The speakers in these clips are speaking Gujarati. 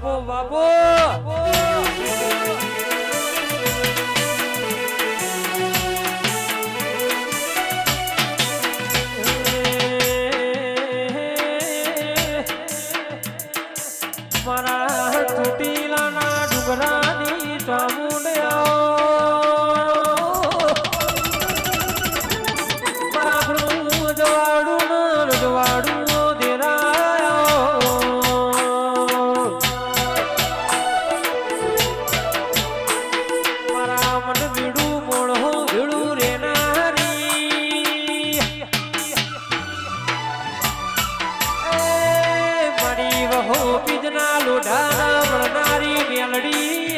바보 바보. ઓઢાડા વળનારી મેલડી.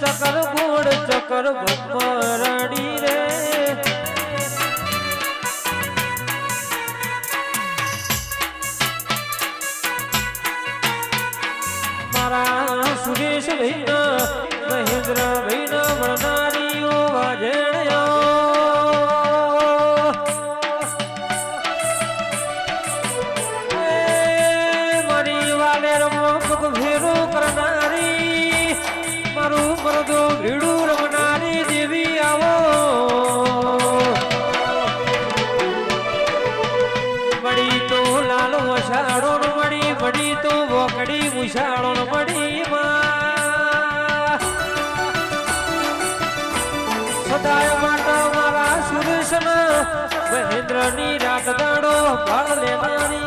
ચકર ગોળ ચકર રડી રે. મારા સુરેશ ભાઈના મહેન્દ્ર ભાઈના વરનારીઓ મારું મરદો ભીડું રમનારી દેવી આવો. મળી તો લાલો વસાડો મળી મળી તો વકડી ન મળી સદાય માટે મારા સુરેશન મહેન્દ્રની રાત દાડો ભાળ લેનારી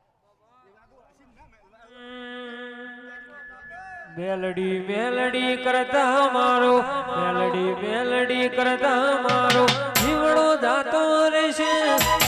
મેલડી મેલડી કરતા મારો